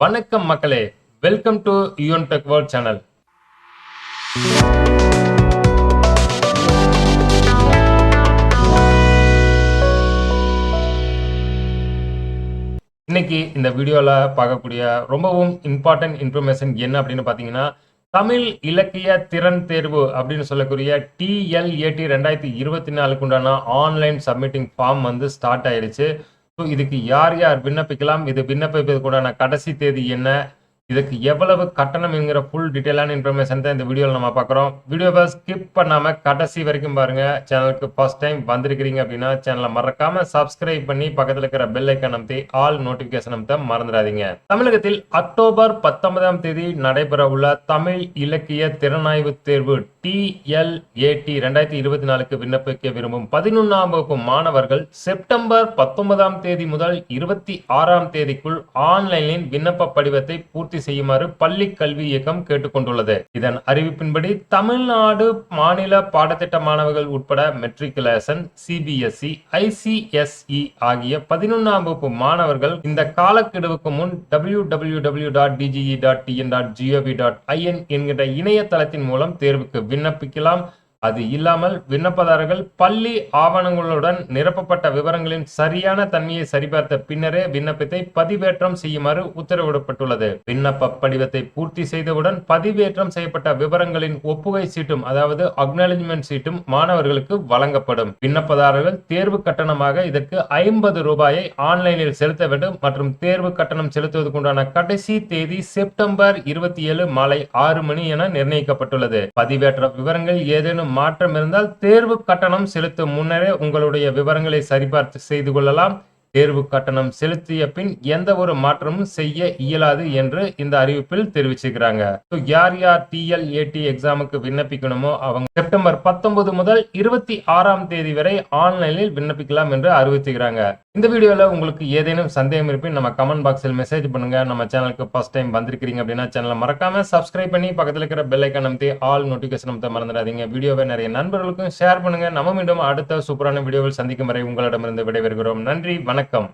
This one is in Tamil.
வணக்கம் மக்களே. Welcome to UN Tech World channel இன்னைக்கு இந்த வீடியோவில் பார்க்கக்கூடிய ரொம்பவும் இம்பார்ட்டன்ட் இன்ஃபர்மேஷன் என்ன அப்படின்னு பார்த்தீங்கன்னா தமிழ் இலக்கிய திறன் தேர்வு அப்படின்னு சொல்லக்கூடிய டிஎல்ஏடி ரெண்டாயிரத்தி இருபத்தி நாலுக்கு உண்டான ஆன்லைன் சப்மிட்டிங் ஃபார்ம் வந்து ஸ்டார்ட் ஆயிடுச்சு இதுக்கு யார் யார் விண்ணப்பிக்கலாம்? இது விண்ணப்பிப்பதற்கு கடைசி தேதி என்ன? இதுக்கு எவ்வளவு கட்டணம் என்கிற ஃபுல் டீட்டெயிலான இன்ஃபர்மேஷன் தான் இந்த வீடியோவில் நம்ம பார்க்குறோம். வீடியோவை ஸ்கிப் பண்ணாமல் கடைசி வரைக்கும் பாருங்கள் சேனலுக்கு ஃபர்ஸ்ட் டைம் வந்திருக்கிறீங்க அப்படின்னா சேனலை மறக்காமல் சப்ஸ்கிரைப் பண்ணி பக்கத்தில் இருக்கிற பெல் ஐக்கன் அமைத்தி ஆல் நோட்டிஃபிகேஷன் அமைத்த மறந்துடாதீங்க. தமிழகத்தில் அக்டோபர் பத்தொன்பதாம் தேதி நடைபெற உள்ள தமிழ் இலக்கிய திறனாய்வு தேர்வு டிஎல்ஏடி ரெண்டாயிரத்தி இருபத்தி நாலுக்கு விண்ணப்பிக்க விரும்பும் பதினொன்றாம் வகுப்பு மாணவர்கள் செப்டம்பர் பத்தொன்பதாம் தேதி முதல் இருபத்தி ஆறாம் தேதிக்குள் ஆன்லைனில் விண்ணப்ப படிவத்தை பூர்த்தி செய்யுமாறு பள்ளி கல்வி இயக்கம் கேட்டுக்கொண்டுள்ளது. இதன் அறிவிப்பின்படி தமிழ்நாடு மாநில பாடத்திட்ட மாணவர்கள் உட்பட மெட்ரிகுலேஷன் சிபிஎஸ்இ ஐசிஎஸ்இ ஆகிய பதினொன்றாம் வகுப்பு மாணவர்கள் இந்த காலக்கெடுவுக்கு முன் W W W dot DGE dot TN dot GOV dot IN என்கிற இணையதளத்தின் மூலம் தேர்வுக்கு விண்ணப்பிக்கலாம். அது இல்லாமல் விண்ணப்பதாரர்கள் பள்ளி ஆவணங்களுடன் நிரப்பப்பட்ட விவரங்களின் சரியான தன்மையை சரிபார்த்த பின்னரே விண்ணப்பத்தை பதிவேற்றம் செய்யுமாறு உத்தரவிடப்பட்டுள்ளது. விண்ணப்ப படிவத்தை பூர்த்தி செய்தவுடன் பதிவேற்றம் செய்யப்பட்ட விவரங்களின் ஒப்புகை சீட்டும் அதாவது அக்னாலஜ்மெண்ட் சீட்டும் மாணவர்களுக்கு வழங்கப்படும். விண்ணப்பதாரர்கள் தேர்வு கட்டணமாக இதற்கு ஐம்பது ரூபாயை ஆன்லைனில் செலுத்த வேண்டும் மற்றும் தேர்வு கட்டணம் செலுத்துவதற்குண்டான கடைசி தேதி செப்டம்பர் இருபத்தி ஏழு மாலை ஆறு மணி என நிர்ணயிக்கப்பட்டுள்ளது. பதிவேற்ற விவரங்கள் ஏதேனும் மாற்றம் இருந்தால் தேர்வு கட்டணம் செலுத்தும் முன்னரே உங்களுடைய விவரங்களை சரிபார்த்து செய்து கொள்ளலாம். தேர்வு கட்டணம் செலுத்திய பின் எந்த ஒரு மாற்றமும் செய்ய இயலாது என்று இந்த அறிவிப்பில் தெரிவிச்சிருக்கிறாங்க யார் யார் டிஎல்ஏடி எக்ஸாமுக்கு விண்ணப்பிக்கணுமோ அவங்க செப்டம்பர் பத்தொன்பது முதல் இருபத்தி ஆறாம் தேதி வரை ஆன்லைனில் விண்ணப்பிக்கலாம் என்று அறிவித்துக்கிறாங்க இந்த வீடியோவில் உங்களுக்கு ஏதேனும் சந்தேகம் இருப்பின் நம்ம கமெண்ட் பாக்ஸில் மெசேஜ் பண்ணுங்க. நம்ம சேனலுக்கு ஃபர்ஸ்ட் டைம் வந்திருக்கிறீங்க அப்படின்னா சேனலை மறக்காம சப்ஸ்கிரைப் பண்ணி பக்கத்தில் இருக்கிற பெல் ஐக்கன் அமைத்து ஆல் நோட்டிஃபிகேஷன் அமைத்த மறந்துடாதீங்க. வீடியோவை நிறைய நண்பர்களுக்கும் ஷேர் பண்ணுங்க. நம்ம மீண்டும் அடுத்த சூப்பரான வீடியோவில் சந்திக்கும் வரை உங்களிடமிருந்து விடைபெறுகிறோம். நன்றி வணக்கம்.